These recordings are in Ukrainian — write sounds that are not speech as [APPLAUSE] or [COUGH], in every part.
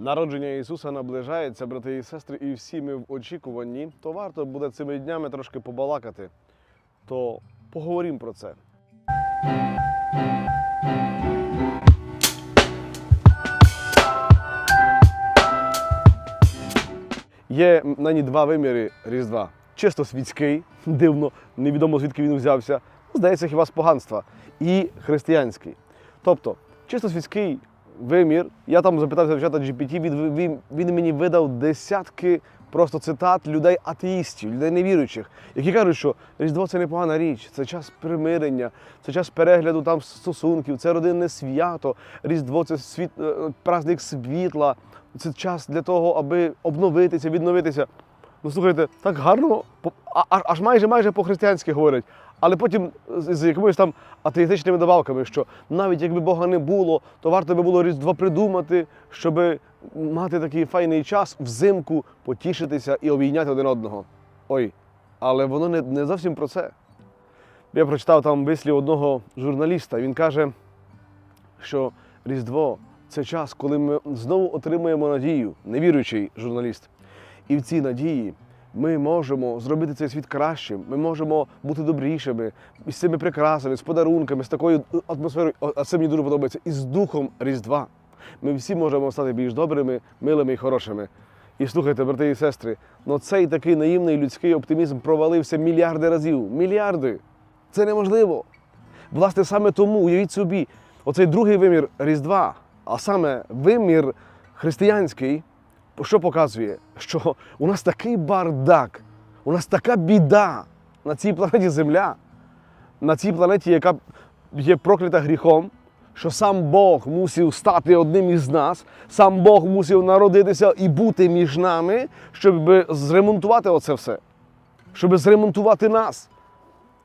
Народження Ісуса наближається, брати і сестри, і всі ми в очікуванні, то варто буде цими днями трошки побалакати. То поговоримо про це. Є нині два виміри Різдва. Чисто світський, дивно, невідомо звідки він взявся. Здається, хіба з поганства. І християнський. Тобто, чисто світський вимір, я там запитався в чата GPT, він, він, він мені видав десятки просто цитат людей атеїстів, людей невіруючих, які кажуть, що Різдво це непогана річ, це час примирення, це час перегляду там стосунків, це родинне свято, Різдво це світ, е, праздник світла, це час для того, аби обновитися, відновитися. Ну слухайте, так гарно, аж майже майже по-християнськи говорять. Але потім з, якимись там атеїстичними добавками, що навіть якби Бога не було, то варто би було Різдво придумати, щоб мати такий файний час взимку потішитися і обійняти один одного. Ой, але воно не, не зовсім про це. Я прочитав там вислів одного журналіста. Він каже, що Різдво це час, коли ми знову отримуємо надію, невіруючий журналіст. І в цій надії ми можемо зробити цей світ кращим, ми можемо бути добрішими, з цими прикрасами, з подарунками, з такою атмосферою, а це мені дуже подобається, і з духом Різдва. Ми всі можемо стати більш добрими, милими і хорошими. І слухайте, брати і сестри, ну цей такий наївний людський оптимізм провалився мільярди разів. Мільярди! Це неможливо. Власне, саме тому уявіть собі, оцей другий вимір Різдва, а саме вимір християнський, що показує? Що у нас такий бардак, у нас така біда на цій планеті Земля, на цій планеті, яка є проклята гріхом, що сам Бог мусив стати одним із нас, сам Бог мусив народитися і бути між нами, щоб зремонтувати оце все, щоб зремонтувати нас.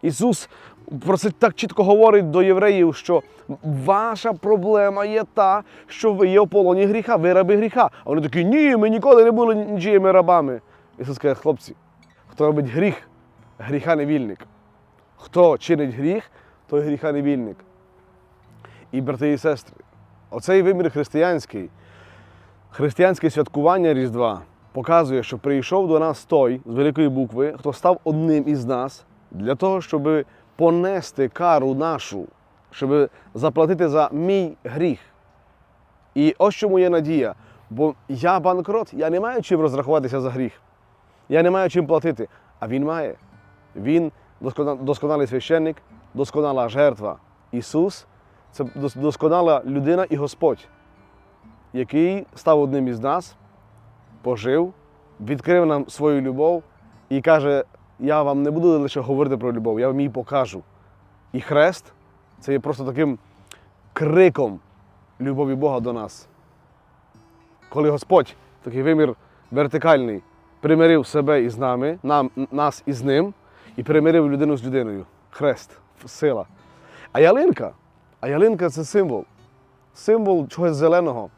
Ісус про це так чітко говорить до євреїв, що ваша проблема є та, що ви є в полоні гріха, ви раби гріха. А вони такі, ні, ми ніколи не були нічиїми рабами. Ісус каже, хлопці, хто робить гріх, гріха невільник. Хто чинить гріх, той гріха невільник. І брати і сестри, оцей вимір християнський, християнське святкування Різдва показує, що прийшов до нас той з великої букви, хто став одним із нас для того, щоб понести кару нашу, щоб заплатити за мій гріх. І ось чому є надія. Бо я банкрот, я не маю чим розрахуватися за гріх. Я не маю чим платити. А він має. Він досконалий священник, досконала жертва. Ісус це досконала людина і Господь, який став одним із нас, пожив, відкрив нам свою любов і каже: я вам не буду лише говорити про любов, я вам її покажу. І хрест це є просто таким криком любові Бога до нас. Коли Господь, такий вимір вертикальний, примирив себе із нами, нам, нас із ним, і примирив людину з людиною. Хрест, сила. А ялинка, а ялинка це символ. Символ чогось зеленого,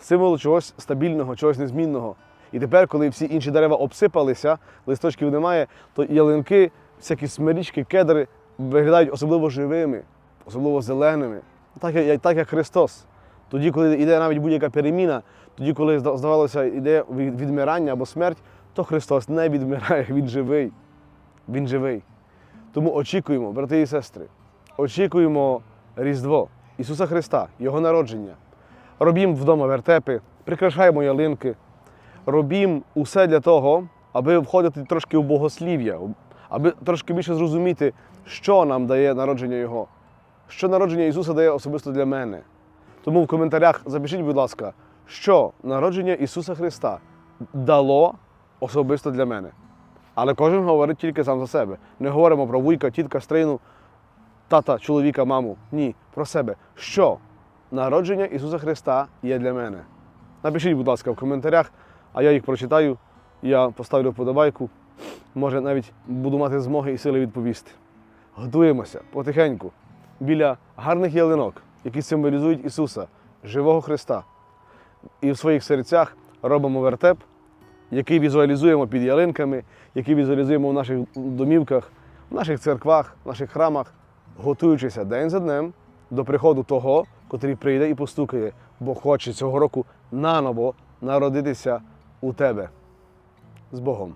символ чогось стабільного, чогось незмінного. І тепер, коли всі інші дерева обсипалися, листочків немає, то ялинки, всякі смирічки, кедри виглядають особливо живими, особливо зеленими. Так як, так як Христос. Тоді, коли йде навіть будь-яка переміна, тоді, коли зда- здавалося, йде відмирання або смерть, то Христос не відмирає, [LAUGHS] Він живий. Він живий. Тому очікуємо, брати і сестри, очікуємо Різдво Ісуса Христа, Його народження. Робімо вдома вертепи, прикрашаємо ялинки, робімо усе для того, аби входити трошки в богослів'я, аби трошки більше зрозуміти, що нам дає народження Його, що народження Ісуса дає особисто для мене. Тому в коментарях запишіть, будь ласка, що народження Ісуса Христа дало особисто для мене. Але кожен говорить тільки сам за себе. Не говоримо про вуйка, тітка, стрину, тата, чоловіка, маму. Ні, про себе. Що народження Ісуса Христа є для мене? Напишіть, будь ласка, в коментарях, а я їх прочитаю, я поставлю вподобайку. Може, навіть буду мати змоги і сили відповісти. Готуємося потихеньку біля гарних ялинок, які символізують Ісуса, живого Христа. І в своїх серцях робимо вертеп, який візуалізуємо під ялинками, який візуалізуємо в наших домівках, в наших церквах, в наших храмах, готуючися день за днем до приходу того, котрий прийде і постукає, бо хоче цього року наново народитися у тебе. З Богом.